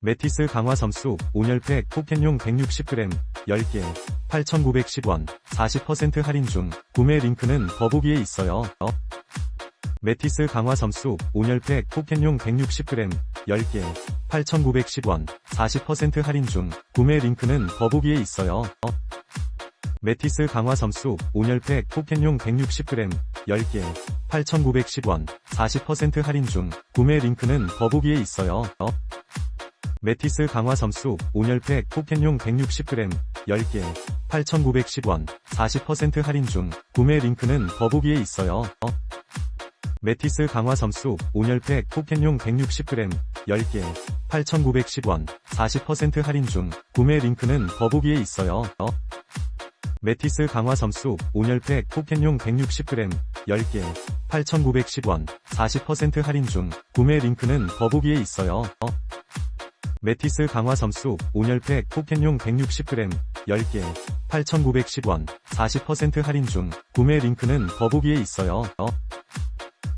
메티스 강화 섬수 온열팩 포켓용 160g 10개 8,910원 40% 할인 중 구매 링크는 더보기에 있어요. 어? 메티스 강화 섬수 온열팩 포켓용 160g 10개 8,910원 40% 할인 중 구매 링크는 더보기에 있어요. 어? 메티스 강화 섬수 온열팩 포켓용 160g 10개 8,910원 40% 할인 중 구매 링크는 더보기에 있어요. 어? 메티스 강화 섬수 온열팩 포켓용 160g 10개 8,910원 40% 할인 중 구매 링크는 더보기에 있어요. 어? 메티스 강화 섬수 온열팩 포켓용 160g 10개 8,910원 40% 할인 중 구매 링크는 더보기에 있어요. 어? 메티스 강화 섬수 온열팩 포켓용 160g 10개 8,910원 40% 할인 중 구매 링크는 더보기에 있어요. 어? 메티스 강화 섬수 온열팩 포켓용 160g 10개 8,910원 40% 할인 중 구매 링크는 더보기에 있어요. 어?